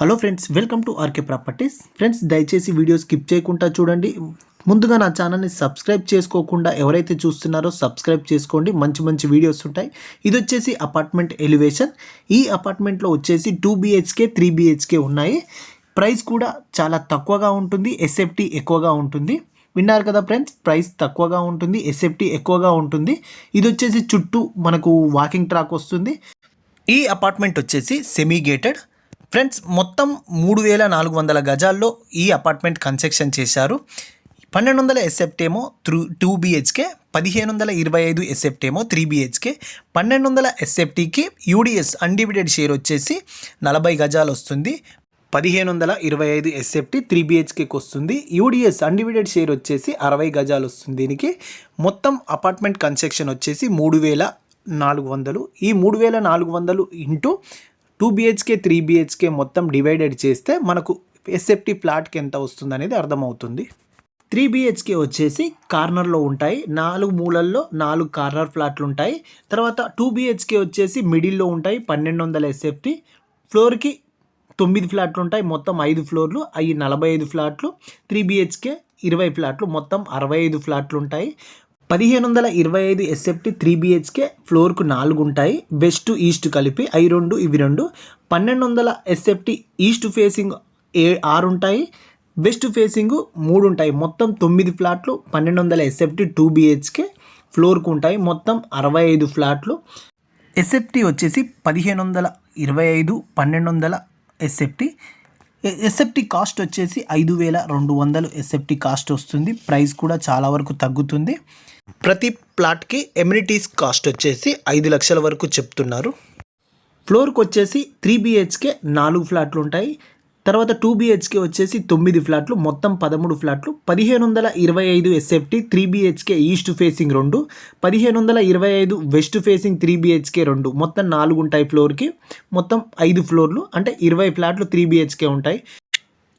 Hello friends welcome to RK properties friends దయచేసి video skip చేయకుండా చూడండి. ముందుగా నా ఛానల్ని సబ్స్క్రైబ్ చేసుకోకుండా ఎవరైతే చూస్తున్నారో సబ్స్క్రైబ్ చేసుకోండి. మంచి మంచి వీడియోస్ ఉంటాయి. ఇది వచ్చేసి అపార్ట్మెంట్ ఎలివేషన్ ఈ అపార్ట్మెంట్లో వచ్చేసి టూ బిహెచ్కే త్రీ బిహెచ్కే ఉన్నాయి. ప్రైస్ కూడా చాలా తక్కువగా ఉంటుంది. ఎస్ఎఫ్టీ ఎక్కువగా ఉంటుంది. విన్నారు కదా ఫ్రెండ్స్ ప్రైస్ తక్కువగా ఉంటుంది. ఎస్ఎఫ్టీ ఎక్కువగా ఉంటుంది. ఇది వచ్చేసి చుట్టూ మనకు వాకింగ్ ట్రాక్ వస్తుంది. ఈ అపార్ట్మెంట్ వచ్చేసి సెమీ గేటెడ్ ఫ్రెండ్స్ మొత్తం మూడు వేల నాలుగు వందల గజాల్లో ఈ అపార్ట్మెంట్ కన్స్ట్రక్షన్ చేశారు. పన్నెండు వందల ఎస్ఎఫ్టేమో త్రూ టూ బిహెచ్కే పదిహేను వందల ఇరవై ఐదు ఎస్ఎఫ్టేమో త్రీ బిహెచ్కే పన్నెండు వందల ఎస్ఎఫ్టీకి యూడిఎస్ అన్డివిడెడ్ షేర్ వచ్చేసి నలభై గజాలు వస్తుంది. పదిహేను వందల ఇరవై ఐదు ఎస్ఎఫ్టీ త్రీ బిహెచ్కేకి వస్తుంది. యూడిఎస్ అన్డివిడెడ్ షేర్ వచ్చేసి అరవై గజాలు వస్తుంది దీనికి. మొత్తం అపార్ట్మెంట్ కన్స్ట్రక్షన్ వచ్చేసి మూడు వేల నాలుగు వందలు. ఈ మూడు వేల నాలుగు వందలు into two BHK three BHK మొత్తం డివైడెడ్ చేస్తే మనకు ఎస్ఎఫ్టీ ఫ్లాట్కి ఎంత వస్తుంది అనేది అర్థమవుతుంది. త్రీ బిహెచ్కే వచ్చేసి కార్నర్లో ఉంటాయి. నాలుగు మూలల్లో నాలుగు కార్నర్ ఫ్లాట్లు ఉంటాయి. తర్వాత టూ బిహెచ్కే వచ్చేసి మిడిల్లో ఉంటాయి. పన్నెండు వందల ఎస్ఎఫ్టీ ఫ్లోర్కి తొమ్మిది ఫ్లాట్లు ఉంటాయి. మొత్తం ఐదు ఫ్లోర్లు. అవి నలభై ఐదు ఫ్లాట్లు. త్రీ బిహెచ్కే ఇరవై ఫ్లాట్లు. మొత్తం అరవై ఐదు ఫ్లాట్లు ఉంటాయి. పదిహేను వందల ఇరవై ఐదు ఎస్ఎఫ్టీ త్రీ బిహెచ్కే ఫ్లోర్కు నాలుగు ఉంటాయి వెస్ట్ ఈస్ట్ కలిపి అవి రెండు ఇవి రెండు. పన్నెండు వందల ఎస్ఎఫ్టీ ఈస్ట్ ఫేసింగ్ ఏ ఆరు ఉంటాయి వెస్ట్ ఫేసింగ్ మూడు ఉంటాయి మొత్తం తొమ్మిది ఫ్లాట్లు పన్నెండు వందల ఎస్ఎఫ్టీ టూ బిహెచ్కే ఫ్లోర్కు ఉంటాయి మొత్తం అరవై ఐదు ఫ్లాట్లు. ఎస్ఎఫ్టీ వచ్చేసి పదిహేను వందల ఇరవై ఐదు పన్నెండు వందల ఎస్ఎఫ్టీ ఎస్ఎఫ్టీ కాస్ట్ వచ్చేసి ఐదు వేల రెండు వందలు ఎస్ఎఫ్టీ కాస్ట్ వస్తుంది. ప్రైస్ కూడా చాలా వరకు తగ్గుతుంది. ప్రతి ప్లాట్కి ఎమ్యూనిటీస్ కాస్ట్ వచ్చేసి ఐదు లక్షల వరకు చెప్తున్నారు. ఫ్లోర్కి వచ్చేసి త్రీ బిహెచ్కే నాలుగు ఫ్లాట్లు ఉంటాయి. తర్వాత టూ బిహెచ్కే వచ్చేసి తొమ్మిది ఫ్లాట్లు మొత్తం పదమూడు ఫ్లాట్లు. పదిహేను వందల ఇరవై ఐదు SFT three BHK east facing రెండు. పదిహేను వందల ఇరవై ఐదు వెస్ట్ ఫేసింగ్ త్రీ బిహెచ్కే రెండు. మొత్తం నాలుగు ఉంటాయి ఫ్లోర్కి. మొత్తం ఐదు ఫ్లోర్లు అంటే ఇరవై ఫ్లాట్లు త్రీ బిహెచ్కే ఉంటాయి.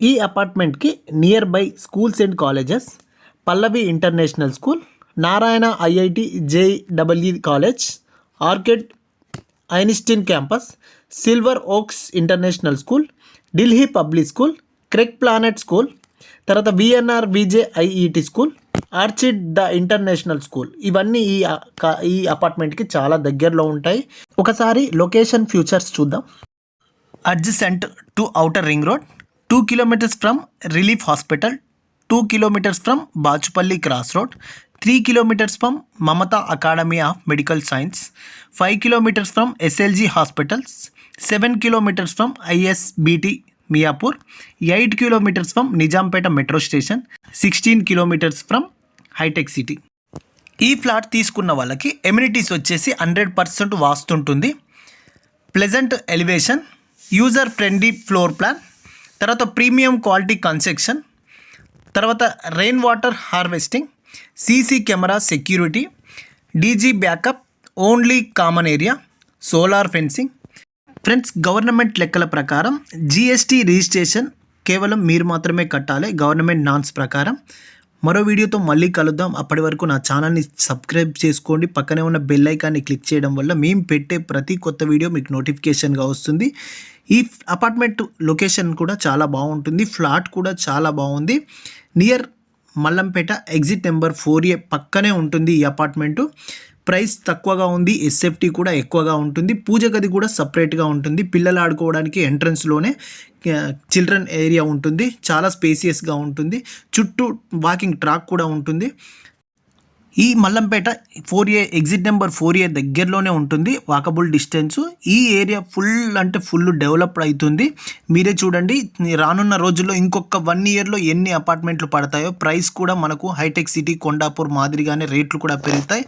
ఈ అపార్ట్మెంట్కి near by schools and colleges Pallavi international school Narayana IIT JW college Orchid Einstein campus Silver Oaks international school Delhi public school creek planet school తర్వాత VNR VJ IET school Orchid the international school. ఇవన్నీ ఈ ఈ అపార్ట్మెంట్కి చాలా దగ్గరలో ఉంటాయి. ఒకసారి location futures చూద్దాం. Adjacent to outer ring road two kilometres from relief hospital two kilometres from Bachupally cross road three kilometres from Mamata academy of medical science five kilometres from SLG hospitals seven kilometres from ISBT Miyapur eight kilometres from Nizampet metro station sixteen kilometres from hitech city. ఈ flat తీసుకున్న వాళ్ళకి amenities వచ్చేసి hundred percent వాస్తుంటుంది. Pleasant elevation user friendly floor plan తర్వాత premium quality construction తర్వాత rain water harvesting CC camera security DG backup only common area solar fencing. Friends government లెక్కల ప్రకారం GST registration కేవలం మీరు మాత్రమే కట్టాలి గవర్నమెంట్ నాన్స్ ప్రకారం. మరో వీడియోతో మళ్ళీ కలుద్దాం. అప్పటి వరకు నా ఛానల్ని సబ్స్క్రైబ్ చేసుకోండి. పక్కనే ఉన్న బెల్ ఐకాన్ని క్లిక్ చేయడం వల్ల మేము పెట్టే ప్రతి కొత్త వీడియో మీకు నోటిఫికేషన్గా వస్తుంది. ఈ అపార్ట్మెంట్ లొకేషన్ కూడా చాలా బాగుంటుంది. ఫ్లాట్ కూడా చాలా బాగుంది. Near Mallampet exit number four A పక్కనే ఉంటుంది ఈ అపార్ట్మెంటు. ప్రైస్ తక్కువగా ఉంది ఎస్ఎఫ్టీ కూడా ఎక్కువగా ఉంటుంది పూజ గది కూడా సపరేట్గా ఉంటుంది. పిల్లలు ఆడుకోవడానికి ఎంట్రన్స్లోనే చిల్డ్రన్ ఏరియా ఉంటుంది చాలా స్పేసియస్గా ఉంటుంది. చుట్టూ వాకింగ్ ట్రాక్ కూడా ఉంటుంది. ఈ Mallampet four A exit number four A దగ్గరలోనే ఉంటుంది. వాకబుల్ డిస్టెన్స్ ఈ ఏరియా ఫుల్ అంటే ఫుల్ డెవలప్డ్ అవుతుంది మీరే చూడండి. రానున్న రోజుల్లో ఇంకొక వన్ ఇయర్లో ఎన్ని అపార్ట్మెంట్లు పడతాయో ప్రైస్ కూడా మనకు హైటెక్ సిటీ కొండాపూర్ మాదిరిగానే రేట్లు కూడా పెరుగుతాయి.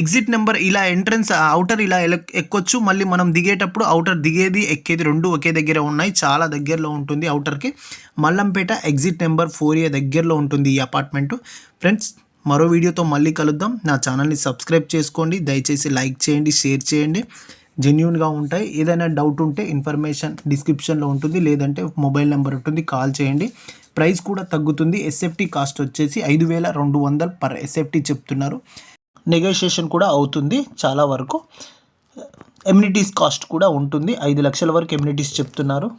ఎగ్జిట్ నెంబర్ ఇలా ఎంట్రన్స్ అవుటర్ ఇలా ఎక్కొచ్చు. మళ్ళీ మనం దిగేటప్పుడు అవుటర్ దిగేది ఎక్కేది రెండు ఒకే దగ్గర ఉన్నాయి. చాలా దగ్గరలో ఉంటుంది అవుటర్కి Mallampet exit number four A దగ్గరలో ఉంటుంది ఈ అపార్ట్మెంటు ఫ్రెండ్స్ మరో వీడియోతో మళ్ళీ కలుద్దాం. నా ఛానల్ని సబ్స్క్రైబ్ చేసుకోండి. దయచేసి లైక్ చేయండి షేర్ చేయండి. జెన్యున్గా ఉంటాయి. ఏదైనా డౌట్ ఉంటే ఇన్ఫర్మేషన్ డిస్క్రిప్షన్లో ఉంటుంది. లేదంటే మొబైల్ నెంబర్ ఉంటుంది. కాల్ చేయండి. ప్రైస్ కూడా తగ్గుతుంది. ఎస్ఎఫ్టీ కాస్ట్ వచ్చేసి ఐదు వేల రెండు వందలు పర్ ఎస్ఎఫ్టీ చెప్తున్నారు. నెగోషియేషన్ కూడా అవుతుంది చాలా వరకు. ఎమ్యూనిటీస్ కాస్ట్ కూడా ఉంటుంది. ఐదు లక్షల వరకు ఎమ్యూనిటీస్ చెప్తున్నారు.